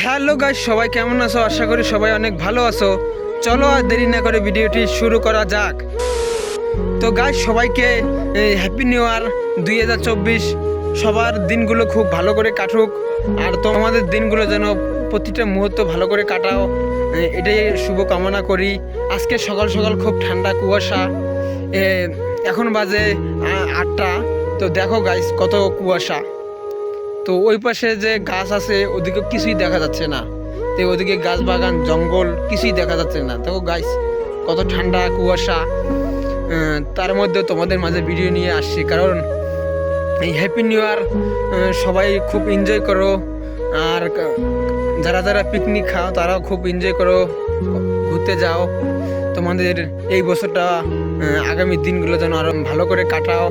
Hello guys, সবাই কেমন আছো? আশা করি সবাই অনেক ভালো আছো। চলো আর দেরি না করে ভিডিওটি শুরু করা যাক। তো গাইস, সবাইকে হ্যাপি নিউ ইয়ার দুই হাজার চব্বিশ সবার দিনগুলো খুব ভালো করে কাটুক। আর তোমাদের দিনগুলো যেন প্রতিটা মুহূর্ত ভালো করে কাটাও। এটাই শুভ কামনা করি। আজকে সকাল সকাল খুব ঠান্ডা কুয়াশা। এখন বাজে আটটা। তো দেখো গাইস কত কুয়াশা। তো ওই পাশে যে গাছ আছে ওদিকে কিছুই দেখা যাচ্ছে না। তো ওদিকে গাছ বাগান জঙ্গল, কিছুই দেখা যাচ্ছে না। দেখো গাছ কত ঠান্ডা কুয়াশা। তার মধ্যে তোমাদের মাঝে ভিডিও নিয়ে আসছি। কারণ এই হ্যাপি নিউ ইয়ার সবাই খুব এনজয় করো। আর যারা যারা পিকনিক খাও, তারাও খুব এনজয় করো। ঘুরতে যাও। তোমাদের এই বছরটা আগামী দিনগুলো যেন আরও ভালো করে কাটাও।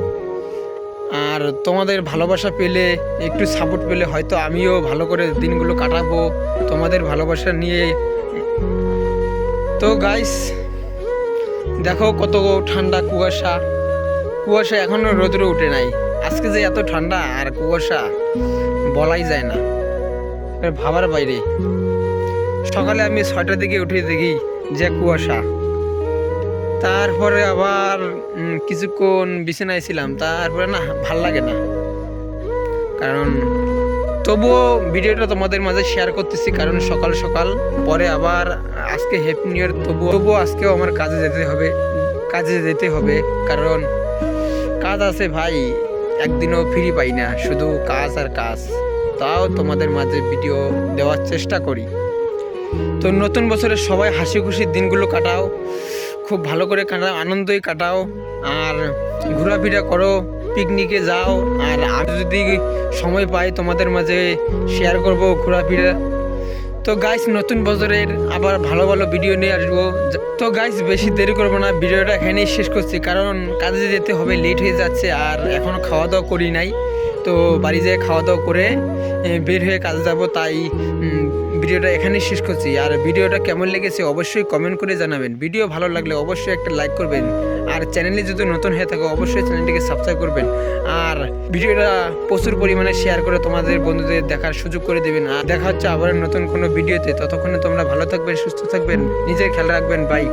আর তোমাদের ভালোবাসা পেলে, একটু সাপোর্ট পেলে হয়তো আমিও ভালো করে দিনগুলো কাটাবো তোমাদের ভালোবাসা নিয়ে। তো গাইস দেখো কত ঠান্ডা কুয়াশা। কুয়াশা এখনও রোদ্রে উঠে নাই। আজকে যে এত ঠান্ডা আর কুয়াশা বলাই যায় না। ভাবার বাইরে। সকালে আমি ছয়টার দিকে উঠে দেখি যে কুয়াশা। তারপরে আবার কিছুক্ষণ বিছানায় ছিলাম। তারপরে না, ভালো লাগে না। কারণ তবুও ভিডিওটা তোমাদের মাঝে শেয়ার করতেছি, কারণ সকাল সকাল, পরে আবার আজকে হ্যাপি নিউ ইয়ার তবুও তবুও আজকেও আমার কাজে যেতে হবে, কাজে যেতে হবে। কারণ কাজ আছে ভাই, একদিনও ফ্রি পাই না, শুধু কাজ আর কাজ। তাও তোমাদের মাঝে ভিডিও দেওয়ার চেষ্টা করি। তো নতুন বছরে সবাই হাসি খুশির দিনগুলো কাটাও। খুব ভালো করে কাটাও, আনন্দই কাটাও, আর ঘোরাফেরা করো পিকনিকে যাও, আর আমি যদি সময় পাই তোমাদের মাঝে শেয়ার করব ঘোরাফেরা। তো গাইস নতুন বছরের আবার ভালো ভালো ভিডিও নিয়ে আসব। তো গাইস বেশি দেরি করব না, ভিডিওটা এখানেই শেষ করছি, কারণ কাজে যেতে হবে লেট হয়ে যাচ্ছে, আর এখনও খাওয়া দাওয়া করি নাই। তো বাড়ি যেয়ে খাওয়া দাওয়া করে বের হয়ে কাজে যাব, তাই ভিডিওটা এখানেই শেষ করছি। আর ভিডিওটা কেমন লেগেছে অবশ্যই কমেন্ট করে জানাবেন। ভিডিও ভালো লাগলে অবশ্যই একটা লাইক করবেন। আর চ্যানেলে যদি নতুন হয়ে থাকে, অবশ্যই চ্যানেলটিকে সাবস্ক্রাইব করবেন। আর ভিডিওটা প্রচুর পরিমাণে শেয়ার করে তোমাদের বন্ধুদের দেখার সুযোগ করে দেবেন। আর দেখা হচ্ছে আবার নতুন কোনো ভিডিওতে। ততক্ষণে তোমরা ভালো থাকবেন, সুস্থ থাকবেন, নিজের খেয়াল রাখবেন। বাই